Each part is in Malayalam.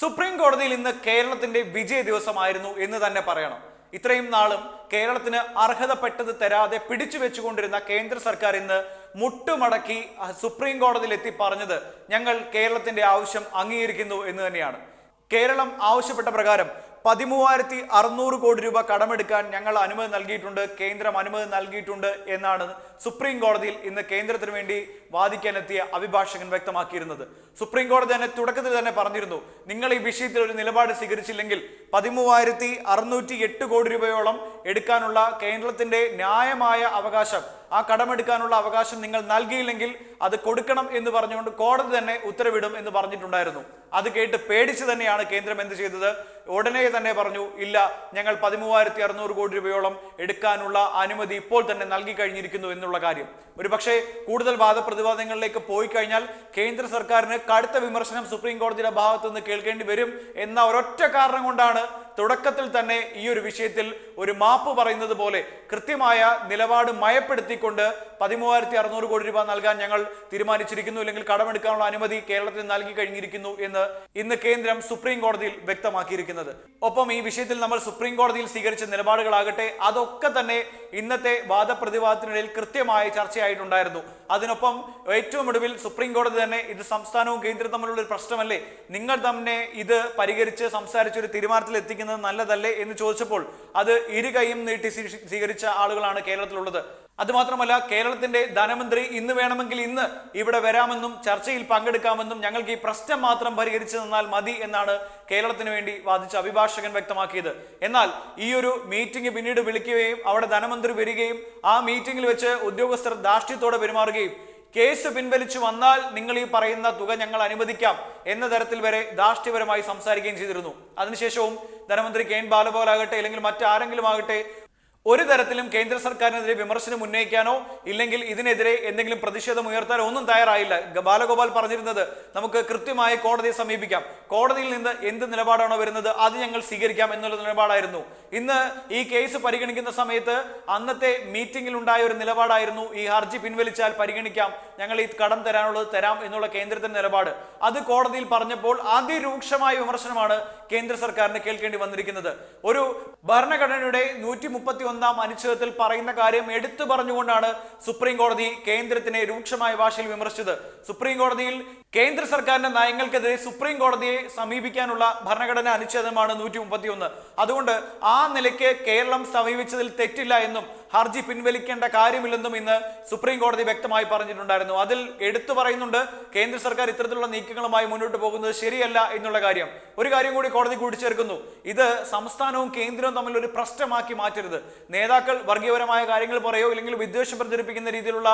സുപ്രീം കോടതിയിൽ ഇന്ന് കേരളത്തിന്റെ വിജയ ദിവസമായിരുന്നു എന്ന് തന്നെ പറയണം. ഇത്രയും നാളും കേരളത്തിന് അർഹതപ്പെട്ടത് തരാതെ പിടിച്ചു വെച്ചുകൊണ്ടിരുന്ന കേന്ദ്ര സർക്കാർ ഇന്ന് മുട്ടുമടക്കി സുപ്രീം കോടതിയിൽ എത്തി പറഞ്ഞത് ഞങ്ങൾ കേരളത്തിന്റെ ആവശ്യം അംഗീകരിക്കുന്നു എന്ന് തന്നെയാണ്. കേരളം ആവശ്യപ്പെട്ട പ്രകാരം പതിമൂവായിരത്തി അറുന്നൂറ് കോടി രൂപ കടമെടുക്കാൻ ഞങ്ങൾ അനുമതി നൽകിയിട്ടുണ്ട് കേന്ദ്രം അനുമതി നൽകിയിട്ടുണ്ട് എന്നാണ് സുപ്രീം കോടതിയിൽ ഇന്ന് കേന്ദ്രത്തിന് വേണ്ടി വാദിക്കാനെത്തിയ അഭിഭാഷകൻ വ്യക്തമാക്കിയിരുന്നത്. സുപ്രീം കോടതി തന്നെ തുടക്കത്തിൽ തന്നെ പറഞ്ഞിരുന്നു നിങ്ങൾ ഈ വിഷയത്തിൽ ഒരു നിലപാട് സ്വീകരിച്ചില്ലെങ്കിൽ പതിമൂവായിരത്തി അറുന്നൂറ്റി എട്ട് കോടി രൂപയോളം എടുക്കാനുള്ള കേന്ദ്രത്തിന്റെ ന്യായമായ അവകാശം. ആ കടമെടുക്കാനുള്ള അവകാശം നിങ്ങൾ നൽകിയില്ലെങ്കിൽ അത് കൊടുക്കണം എന്ന് പറഞ്ഞുകൊണ്ട് കോടതി തന്നെ ഉത്തരവിടും എന്ന് പറഞ്ഞിട്ടുണ്ടായിരുന്നു. അത് കേട്ട് പേടിച്ച് തന്നെയാണ് കേന്ദ്രം എന്ത് ചെയ്തത്? ഉടനെ തന്നെ പറഞ്ഞു ഇല്ല ഞങ്ങൾ പതിമൂവായിരത്തി അറുന്നൂറ് കോടി രൂപയോളം എടുക്കാനുള്ള അനുമതി ഇപ്പോൾ തന്നെ നൽകി കഴിഞ്ഞിരിക്കുന്നു എന്നുള്ള കാര്യം. ഒരുപക്ഷേ കൂടുതൽ വാദപ്രതിവാദങ്ങളിലേക്ക് പോയി കഴിഞ്ഞാൽ കേന്ദ്ര സർക്കാരിന് കടുത്ത വിമർശനം സുപ്രീം കോടതിയുടെ ഭാഗത്തുനിന്ന് കേൾക്കേണ്ടി വരും എന്ന ഒരൊറ്റ കാരണം കൊണ്ടാണ് തുടക്കത്തിൽ തന്നെ ഈ ഒരു വിഷയത്തിൽ ഒരു മാപ്പ് പറയുന്നത് പോലെ കൃത്യമായ നിലപാട് മയപ്പെടുത്തിക്കൊണ്ട് പതിമൂവായിരത്തി അറുന്നൂറ് കോടി രൂപ നൽകാൻ ഞങ്ങൾ തീരുമാനിച്ചിരിക്കുന്നു. അല്ലെങ്കിൽ കടമെടുക്കാനുള്ള അനുമതി കേരളത്തിൽ നൽകി കഴിഞ്ഞിരിക്കുന്നു എന്ന് ഇന്ന് കേന്ദ്രം സുപ്രീം കോടതിയിൽ വ്യക്തമാക്കിയിരിക്കുന്നത്. ഒപ്പം ഈ വിഷയത്തിൽ നമ്മൾ സുപ്രീം കോടതിയിൽ സ്വീകരിച്ച നിലപാടുകളാകട്ടെ അതൊക്കെ തന്നെ ഇന്നത്തെ വാദപ്രതിവാദത്തിനിടയിൽ കൃത്യമായ ചർച്ചയായിട്ടുണ്ടായിരുന്നു. അതിനൊപ്പം ഏറ്റവും ഒടുവിൽ സുപ്രീം കോടതി തന്നെ ഇത് സംസ്ഥാനവും കേന്ദ്രവും തമ്മിലുള്ള ഒരു പ്രശ്നമല്ലേ? നിങ്ങൾ തന്നെ ഇത് പരിഹരിച്ച് സംസാരിച്ച് ഒരു തീരുമാനത്തിൽ എത്തിക്കുന്നത് നല്ലതല്ലേ എന്ന് ചോദിച്ചപ്പോൾ അത് ഇരു കൈയും നീട്ടി സ്വീ- സ്വീകരിച്ച ആളുകളാണ് കേരളത്തിലുള്ളത്. അതുമാത്രമല്ല കേരളത്തിന്റെ ധനമന്ത്രി ഇന്ന് വേണമെങ്കിൽ ഇന്ന് ഇവിടെ വരാമെന്നും ചർച്ചയിൽ പങ്കെടുക്കാമെന്നും ഞങ്ങൾക്ക് ഈ പ്രശ്നം മാത്രം പരിഹരിച്ചു തന്നാൽ മതി എന്നാണ് കേരളത്തിന് വേണ്ടി വാദിച്ച അഭിഭാഷകൻ വ്യക്തമാക്കിയത്. എന്നാൽ ഈ ഒരു മീറ്റിംഗ് പിന്നീട് വിളിക്കുകയും അവിടെ ധനമന്ത്രി വരികയും ആ മീറ്റിംഗിൽ വെച്ച് ഉദ്യോഗസ്ഥർ ധാർഷ്ട്യത്തോടെ പെരുമാറുകയും കേസ് പിൻവലിച്ചു വന്നാൽ നിങ്ങൾ ഈ പറയുന്ന തുക ഞങ്ങൾ അനുവദിക്കാം എന്ന തരത്തിൽ വരെ ധാർഷ്ട്യപരമായി സംസാരിക്കുകയും ചെയ്തിരുന്നു. അതിനുശേഷവും ധനമന്ത്രി കെ എൻ ബാലഗോപാലാകട്ടെ അല്ലെങ്കിൽ മറ്റാരെങ്കിലും ആകട്ടെ ഒരു തരത്തിലും കേന്ദ്ര സർക്കാരിനെതിരെ വിമർശനം ഉന്നയിക്കാനോ ഇല്ലെങ്കിൽ ഇതിനെതിരെ എന്തെങ്കിലും പ്രതിഷേധം ഉയർത്താനോ ഒന്നും തയ്യാറായില്ല. ബാലഗോപാൽ പറഞ്ഞിരുന്നത് നമുക്ക് കൃത്യമായി കോടതിയെ സമീപിക്കാം. കോടതിയിൽ നിന്ന് എന്ത് നിലപാടാണോ വരുന്നത് അത് ഞങ്ങൾ സ്വീകരിക്കാം എന്നുള്ള നിലപാടായിരുന്നു. ഇന്ന് ഈ കേസ് പരിഗണിക്കുന്ന സമയത്ത് അന്നത്തെ മീറ്റിംഗിൽ ഉണ്ടായ ഒരു നിലപാടായിരുന്നു. ഈ ഹർജി പിൻവലിച്ചാൽ പരിഗണിക്കാം. ഞങ്ങൾ ഈ കടം തരാനുള്ളത് തരാം എന്നുള്ള കേന്ദ്രത്തിന്റെ നിലപാട്. അത് കോടതിയിൽ പറഞ്ഞപ്പോൾ അതിരൂക്ഷമായ വിമർശനമാണ് കേന്ദ്ര സർക്കാരിന് കേൾക്കേണ്ടി വന്നിരിക്കുന്നത്. ഒരു ഭരണഘടനയുടെ നൂറ്റി മുപ്പത്തി ഒന്നാം അനുച്ഛേദത്തിൽ പറയുന്ന കാര്യം എടുത്തു പറഞ്ഞുകൊണ്ടാണ് സുപ്രീം കോടതി കേന്ദ്രത്തിനെ രൂക്ഷമായ ഭാഷയിൽ വിമർശിച്ചത്. സുപ്രീം കോടതിയിൽ കേന്ദ്ര സർക്കാരിന്റെ നയങ്ങൾക്കെതിരെ സുപ്രീം കോടതിയെ സമീപിക്കാനുള്ള ഭരണഘടനാ അനുച്ഛേദമാണ് നൂറ്റി മുപ്പത്തി ഒന്ന് അതുകൊണ്ട് ആ നിലയ്ക്ക് കേരളം സമീപിച്ചതിൽ തെറ്റില്ല എന്നും ഹർജി പിൻവലിക്കേണ്ട കാര്യമില്ലെന്നും ഇന്ന് സുപ്രീം കോടതി വ്യക്തമായി പറഞ്ഞിട്ടുണ്ടായിരുന്നു. അതിൽ എടുത്തു പറയുന്നുണ്ട് കേന്ദ്ര സർക്കാർ ഇത്തരത്തിലുള്ള നീക്കങ്ങളുമായി മുന്നോട്ട് പോകുന്നത് ശരിയല്ല എന്നുള്ള കാര്യം. ഒരു കാര്യം കൂടി കോടതി കൂട്ടിച്ചേർക്കുന്നു. ഇത് സംസ്ഥാനവും കേന്ദ്രവും തമ്മിൽ ഒരു പ്രശ്നമാക്കി മാറ്റരുത്. നേതാക്കൾ വർഗീയപരമായ കാര്യങ്ങൾ പറയോ ഇല്ലെങ്കിൽ വിദ്വേഷം പ്രചരിപ്പിക്കുന്ന രീതിയിലുള്ള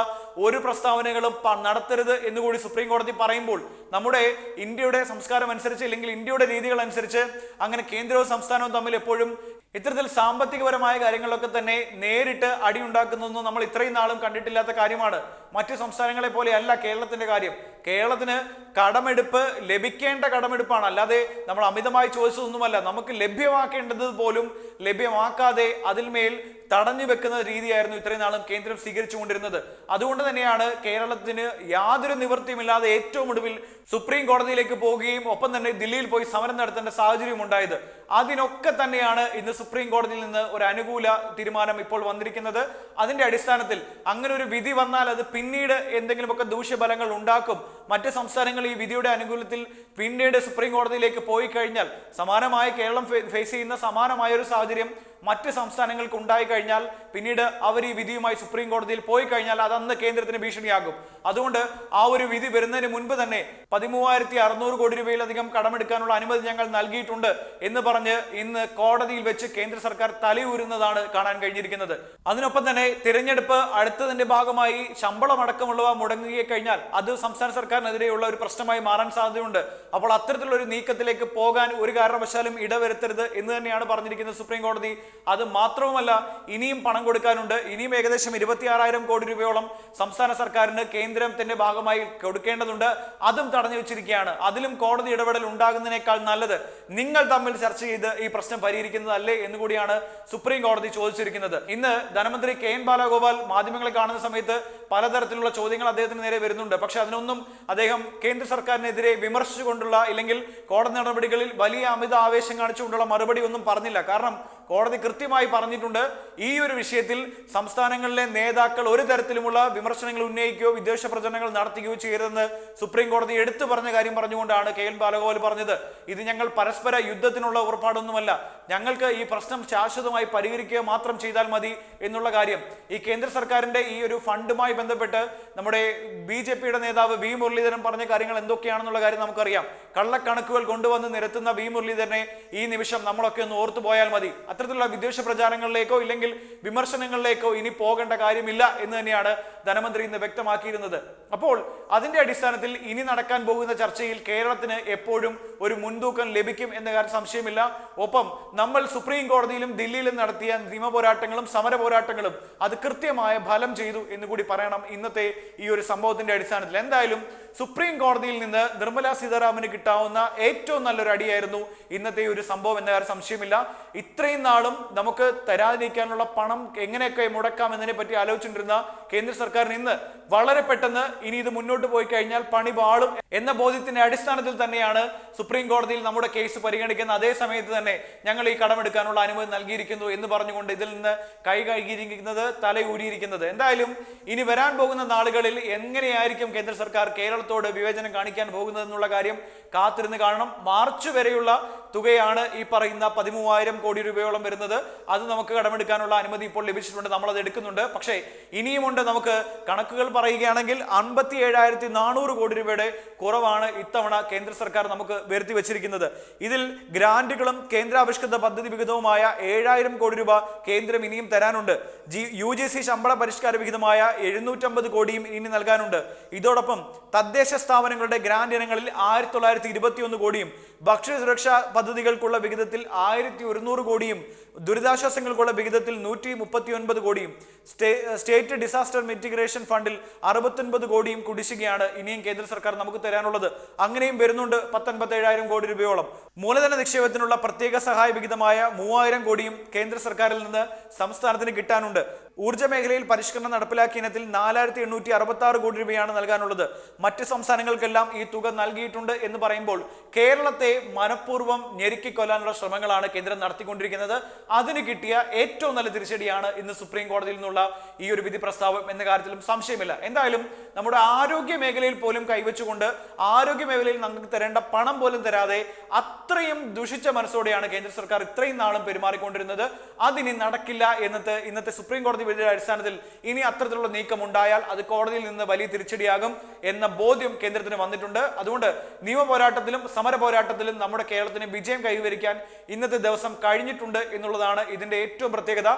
ഒരു പ്രസ്താവനകളും നടത്തരുത് എന്നുകൂടി സുപ്രീം കോടതി പറയുമ്പോൾ നമ്മുടെ ഇന്ത്യയുടെ സംസ്കാരം അനുസരിച്ച് അല്ലെങ്കിൽ ഇന്ത്യയുടെ രീതികൾ അനുസരിച്ച് അങ്ങനെ കേന്ദ്രവും സംസ്ഥാനവും തമ്മിൽ എപ്പോഴും ഇത്തരത്തിൽ സാമ്പത്തികപരമായ കാര്യങ്ങളിലൊക്കെ തന്നെ നേരിട്ട് അടിയുണ്ടാക്കുന്നതൊന്നും നമ്മൾ ഇത്രയും നാളും കണ്ടിട്ടില്ലാത്ത കാര്യമാണ്. മറ്റ് സംസ്ഥാനങ്ങളെ പോലെ അല്ല കേരളത്തിന്റെ കാര്യം. കേരളത്തിന് കടമെടുപ്പ് ലഭിക്കേണ്ട കടമെടുപ്പാണ്. അല്ലാതെ നമ്മൾ അമിതമായി ചോദിച്ചതൊന്നുമല്ല. നമുക്ക് ലഭ്യമാക്കേണ്ടത് പോലും ലഭ്യമാക്കാതെ അതിന്മേൽ തടഞ്ഞു വെക്കുന്ന രീതിയായിരുന്നു ഇത്രയും നാളും കേന്ദ്രം സ്വീകരിച്ചുകൊണ്ടിരുന്നത്. അതുകൊണ്ട് തന്നെയാണ് കേരളത്തിന് യാതൊരു നിവൃത്തിയുമില്ലാതെ ഏറ്റവും ഒടുവിൽ സുപ്രീം കോടതിയിലേക്ക് പോവുകയും ഒപ്പം തന്നെ ദില്ലിയിൽ പോയി സമരം നടത്തേണ്ട സാഹചര്യം ഉണ്ടായത്. അതിനൊക്കെ തന്നെയാണ് ഇന്ന് സുപ്രീം കോടതിയിൽ നിന്ന് ഒരു അനുകൂല തീരുമാനം ഇപ്പോൾ വന്നിരിക്കുന്നത്. അതിന്റെ അടിസ്ഥാനത്തിൽ അങ്ങനെ ഒരു വിധി വന്നാൽ അത് പിന്നീട് എന്തെങ്കിലുമൊക്കെ ദൂഷ്യഫലങ്ങൾ ഉണ്ടാക്കും. മറ്റ് സംസ്ഥാനങ്ങൾ ഈ വിധിയുടെ അനുകൂലത്തിൽ പിന്നീട് സുപ്രീം കോടതിയിലേക്ക് പോയി കഴിഞ്ഞാൽ സമാനമായ കേരളം ഫേസ് ചെയ്യുന്ന സമാനമായ ഒരു സാഹചര്യം മറ്റ് സംസ്ഥാനങ്ങൾക്ക് ഉണ്ടായി കഴിഞ്ഞാൽ പിന്നീട് അവർ ഈ വിധിയുമായി സുപ്രീം കോടതിയിൽ പോയി കഴിഞ്ഞാൽ അത് അന്ന് കേന്ദ്രത്തിന് ഭീഷണിയാകും. അതുകൊണ്ട് ആ ഒരു വിധി വരുന്നതിന് മുൻപ് തന്നെ പതിമൂവായിരത്തി അറുന്നൂറ് കോടി രൂപയിലധികം കടമെടുക്കാനുള്ള അനുമതി ഞങ്ങൾ നൽകിയിട്ടുണ്ട് എന്ന് പറഞ്ഞ് ഇന്ന് കോടതിയിൽ വെച്ച് കേന്ദ്ര സർക്കാർ തലയൂരുന്നതാണ് കാണാൻ കഴിഞ്ഞിരിക്കുന്നത്. അതിനൊപ്പം തന്നെ തിരഞ്ഞെടുപ്പ് അടുത്തതിന്റെ ഭാഗമായി ശമ്പളം അടക്കമുള്ളവ മുടങ്ങുകയെ കഴിഞ്ഞാൽ അത് സംസ്ഥാന സർക്കാരിനെതിരെയുള്ള ഒരു പ്രശ്നമായി മാറാൻ സാധ്യതയുണ്ട്. അപ്പോൾ അത്തരത്തിലുള്ള ഒരു നീക്കത്തിലേക്ക് പോകാൻ ഒരു കാരണവശാലും ഇടവരുത്തരുത് എന്ന് തന്നെയാണ് പറഞ്ഞിരിക്കുന്നത് സുപ്രീം കോടതി. അത് മാത്രവുമല്ല ഇനിയും പണം കൊടുക്കാനുണ്ട്. ഇനിയും ഏകദേശം ഇരുപത്തിയാറായിരം കോടി രൂപയോളം സംസ്ഥാന സർക്കാരിന് കേന്ദ്രത്തിന്റെ ഭാഗമായി കൊടുക്കേണ്ടതുണ്ട്. അതും തടഞ്ഞു വെച്ചിരിക്കുകയാണ്. അതിലും കോടതി ഇടപെടൽ ഉണ്ടാകുന്നതിനേക്കാൾ നല്ലത് നിങ്ങൾ തമ്മിൽ ചർച്ച ചെയ്ത് ഈ പ്രശ്നം പരിഹരിക്കുന്നതല്ലേ എന്ന് കൂടിയാണ് സുപ്രീം കോടതി ചോദിച്ചിരിക്കുന്നത്. ഇന്ന് ധനമന്ത്രി കെ എൻ ബാലഗോപാൽ മാധ്യമങ്ങളെ കാണുന്ന സമയത്ത് പലതരത്തിലുള്ള ചോദ്യങ്ങൾ അദ്ദേഹത്തിന് നേരെ വരുന്നുണ്ട്. പക്ഷെ അതിനൊന്നും അദ്ദേഹം കേന്ദ്ര സർക്കാരിനെതിരെ വിമർശിച്ചുകൊണ്ടുള്ള ഇല്ലെങ്കിൽ കോടതി നടപടികളിൽ വലിയ അമിത ആവേശം കാണിച്ചുകൊണ്ടുള്ള മറുപടി ഒന്നും പറഞ്ഞില്ല. കാരണം കോടതി കൃത്യമായി പറഞ്ഞിട്ടുണ്ട്. ഈ ഒരു വിഷയത്തിൽ സംസ്ഥാനങ്ങളിലെ നേതാക്കൾ ഒരു തരത്തിലുമുള്ള വിമർശനങ്ങൾ ഉന്നയിക്കുകയോ വിദ്വേഷ പ്രചരണങ്ങൾ നടത്തുകയോ ചെയ്യരുതെന്ന് സുപ്രീം കോടതി എടുത്തു പറഞ്ഞ കാര്യം പറഞ്ഞുകൊണ്ടാണ് കെ എൻ ബാലഗോപാൽ പറഞ്ഞത്. ഇത് ഞങ്ങൾ പരസ്പര യുദ്ധത്തിനുള്ള ഉറപ്പാടൊന്നുമല്ല. ഞങ്ങൾക്ക് ഈ പ്രശ്നം ശാശ്വതമായി പരിഹരിക്കുക മാത്രം ചെയ്താൽ മതി എന്നുള്ള കാര്യം. ഈ കേന്ദ്ര സർക്കാരിന്റെ ഈ ഒരു ഫണ്ടുമായി ബന്ധപ്പെട്ട് നമ്മുടെ ബി ജെ പിയുടെ നേതാവ് വി മുരളീധരൻ പറഞ്ഞ കാര്യങ്ങൾ എന്തൊക്കെയാണെന്നുള്ള കാര്യം നമുക്കറിയാം. കള്ളക്കണക്കുകൾ കൊണ്ടുവന്ന് നിരത്തുന്ന വി മുരളീധരനെ ഈ നിമിഷം നമ്മളൊക്കെ ഒന്ന് ഓർത്തു പോയാൽ മതി. അത്തരത്തിലുള്ള വിദ്വേഷ പ്രചാരങ്ങളിലേക്കോ ഇല്ലെങ്കിൽ വിമർശനങ്ങളിലേക്കോ ഇനി പോകേണ്ട കാര്യമില്ല എന്ന് തന്നെയാണ് ധനമന്ത്രി ഇന്ന് വ്യക്തമാക്കിയിരുന്നത്. അപ്പോൾ അതിന്റെ അടിസ്ഥാനത്തിൽ ഇനി നടക്കാൻ പോകുന്ന ചർച്ചയിൽ കേരളത്തിന് എപ്പോഴും ഒരു മുൻതൂക്കം ലഭിക്കും എന്ന കാര്യം സംശയമില്ല. ഒപ്പം നമ്മൾ സുപ്രീം കോടതിയിലും ദില്ലിയിലും നടത്തിയ നിയമ പോരാട്ടങ്ങളും സമര പോരാട്ടങ്ങളും അത് കൃത്യമായ ഫലം ചെയ്തു എന്ന് കൂടി പറയണം ഇന്നത്തെ ഈ ഒരു സംഭവത്തിന്റെ അടിസ്ഥാനത്തിൽ. എന്തായാലും സുപ്രീം കോടതിയിൽ നിന്ന് നിർമ്മല സീതാരാമന് കിട്ടാവുന്ന ഏറ്റവും നല്ലൊരു അടിയായിരുന്നു ഇന്നത്തെ ഒരു സംഭവം എന്ന കാര്യം സംശയമില്ല. ഇത്രയും നാളും നമുക്ക് തരാതിരിക്കാനുള്ള പണം എങ്ങനെയൊക്കെ മുടക്കാം എന്നതിനെ പറ്റി ആലോചിച്ചുകൊണ്ടിരുന്ന കേന്ദ്ര സർക്കാരിന് ഇന്ന് വളരെ പെട്ടെന്ന് ഇനി ഇത് മുന്നോട്ട് പോയി കഴിഞ്ഞാൽ പണി പാളും എന്ന ബോധ്യത്തിന്റെ അടിസ്ഥാനത്തിൽ തന്നെയാണ് സുപ്രീം കോടതിയിൽ നമ്മുടെ കേസ് പരിഗണിക്കുന്ന അതേ സമയത്ത് തന്നെ ഞങ്ങൾ ഈ കടമെടുക്കാനുള്ള അനുമതി നൽകിയിരിക്കുന്നു എന്ന് പറഞ്ഞുകൊണ്ട് ഇതിൽ നിന്ന് കൈ കഴുകിയിരിക്കുന്നത് തലയൂരിയിരിക്കുന്നത് എന്തായാലും ഇനി വരാൻ പോകുന്ന നാളുകളിൽ എങ്ങനെയായിരിക്കും കേന്ദ്ര സർക്കാർ കേരളത്തോട് വിവേചനം കാണിക്കാൻ പോകുന്നതെന്നുള്ള കാര്യം കാത്തിരുന്ന് കാണണം. മാർച്ച് വരെയുള്ള തുകയാണ് ഈ പറയുന്ന പതിമൂവായിരം കോടി രൂപയോളം വരുന്നത്. അത് നമുക്ക് കടമെടുക്കാനുള്ള അനുമതി ഇപ്പോൾ ലഭിച്ചിട്ടുണ്ട്. നമ്മൾ അത് എടുക്കുന്നുണ്ട്. പക്ഷേ ഇനിയുമുണ്ട് നമുക്ക് കണക്കുകൾ പറയുകയാണെങ്കിൽ അൻപത്തി ഏഴായിരത്തി നാനൂറ് കോടി രൂപയുടെ കുറവാണ് ഇത്തവണ കേന്ദ്ര സർക്കാർ നമുക്ക് വരുത്തി വെച്ചിരിക്കുന്നത്. ഇതിൽ ഗ്രാന്റുകളും കേന്ദ്രാവിഷ്കൃത പദ്ധതി വിഹിതവുമായ ഏഴായിരം കോടി രൂപ കേന്ദ്രം ഇനിയും തരാനുണ്ട്. ജി യു ജി സി ശമ്പള പരിഷ്കാര വിഹിതമായ എഴുന്നൂറ്റമ്പത് കോടിയും ഇനി നൽകാനുണ്ട്. ഇതോടൊപ്പം തദ്ദേശ സ്ഥാപനങ്ങളുടെ ഗ്രാന്റ് ഇനങ്ങളിൽ ആയിരത്തി തൊള്ളായിരത്തി ഇരുപത്തിയൊന്ന് കോടിയും ഭക്ഷ്യസുരക്ഷാ പദ്ധതികൾക്കുള്ള വിഹിതത്തിൽ ആയിരത്തി ഒരുന്നൂറ് കോടിയും ദുരിതാശ്വാസങ്ങൾക്കുള്ള വിഹിതത്തിൽ നൂറ്റി മുപ്പത്തി ഒൻപത് കോടിയും. സ്റ്റേ സ്റ്റേറ്റ് ഡിസാസ്റ്റർ മിറ്റിഗ്രേഷൻ ഫണ്ടിൽ അറുപത്തൊൻപത് കോടിയും കുടിശ്ശികയാണ് ഇനിയും കേന്ദ്ര സർക്കാർ നമുക്ക് തരാനുള്ളത്. അങ്ങനെയും വരുന്നുണ്ട് പത്തൊൻപത്തേഴായിരം കോടി രൂപയോളം. മൂലധന നിക്ഷേപത്തിനുള്ള പ്രത്യേക സഹായ വിഹിതമായ മൂവായിരം കോടിയും കേന്ദ്ര സർക്കാരിൽ നിന്ന് സംസ്ഥാനത്തിന് കിട്ടാനുണ്ട്. ഊർജ മേഖലയിൽ പരിഷ്കരണം നടപ്പിലാക്കിയ ഇനത്തിൽ നാലായിരത്തി എണ്ണൂറ്റി അറുപത്തി ആറ് കോടി രൂപയാണ് നൽകാനുള്ളത്. മറ്റ് സംസ്ഥാനങ്ങൾക്കെല്ലാം ഈ തുക നൽകിയിട്ടുണ്ട് എന്ന് പറയുമ്പോൾ കേരളത്തെ മനഃപൂർവം ഞെരുക്കിക്കൊല്ലാനുള്ള ശ്രമങ്ങളാണ് കേന്ദ്രം നടത്തിക്കൊണ്ടിരിക്കുന്നത്. അതിന് കിട്ടിയ ഏറ്റവും നല്ല തിരിച്ചടിയാണ് ഇന്ന് സുപ്രീം കോടതിയിൽ നിന്നുള്ള ഈ ഒരു വിധി പ്രസ്താവം എന്ന കാര്യത്തിലും സംശയമില്ല. എന്തായാലും നമ്മുടെ ആരോഗ്യ മേഖലയിൽ പോലും കൈവച്ചുകൊണ്ട് ആരോഗ്യ മേഖലയിൽ നമുക്ക് തരേണ്ട പണം പോലും തരാതെ അത്രയും ദുഷിച്ച മനസ്സോടെയാണ് കേന്ദ്ര സർക്കാർ ഇത്രയും നാളും പെരുമാറിക്കൊണ്ടിരുന്നത്. അതിനി നടക്കില്ല എന്നത് ഇന്നത്തെ സുപ്രീം കോടതി വിധിയുടെ അടിസ്ഥാനത്തിൽ ഇനി അത്തരത്തിലുള്ള നീക്കം ഉണ്ടായാൽ അത് കോടതിയിൽ നിന്ന് വലിയ തിരിച്ചടിയാകും എന്ന ബോധ്യം കേന്ദ്രത്തിന് വന്നിട്ടുണ്ട്. അതുകൊണ്ട് നിയമ പോരാട്ടത്തിലും സമര പോരാട്ടത്തിലും നമ്മുടെ കേരളത്തിന് വിജയം കൈവരിക്കാൻ ഇന്നത്തെ ദിവസം കഴിഞ്ഞിട്ടുണ്ട് എന്നുള്ളതാണ് ഇതിന്റെ ഏറ്റവും പ്രത്യേകത.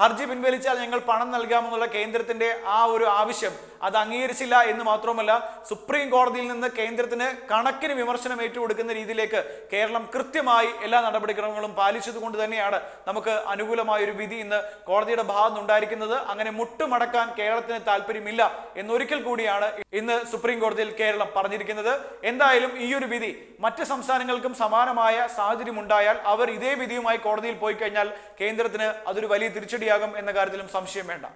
ഹർജി പിൻവലിച്ചാൽ ഞങ്ങൾ പണം നൽകാമെന്നുള്ള കേന്ദ്രത്തിന്റെ ആ ഒരു ആവശ്യം അത് അംഗീകരിച്ചില്ല എന്ന് മാത്രമല്ല സുപ്രീം കോടതിയിൽ നിന്ന് കേന്ദ്രത്തിന് കണക്കിന് വിമർശനം ഏറ്റുകൊടുക്കുന്ന രീതിയിലേക്ക് കേരളം കൃത്യമായി എല്ലാ നടപടിക്രമങ്ങളും പാലിച്ചതുകൊണ്ട് തന്നെയാണ് നമുക്ക് അനുകൂലമായ ഒരു വിധി ഇന്ന് കോടതിയുടെ ഭാഗം ഉണ്ടായിരിക്കുന്നത് അങ്ങനെ മുട്ടുമടക്കാൻ കേരളത്തിന് താല്പര്യമില്ല എന്നൊരിക്കൽ കൂടിയാണ് ഇന്ന് സുപ്രീം കോടതിയിൽ കേരളം പറഞ്ഞിരിക്കുന്നത്. എന്തായാലും ഈ ഒരു വിധി മറ്റ് സംസ്ഥാനങ്ങൾക്കും സമാനമായ സാഹചര്യം ഉണ്ടായാൽ അവർ ഇതേ വിധിയുമായി കോടതിയിൽ പോയി കഴിഞ്ഞാൽ കേന്ദ്രത്തിന് അതൊരു വലിയ തിരിച്ചടിയാകും എന്ന കാര്യത്തിലും സംശയം വേണ്ട.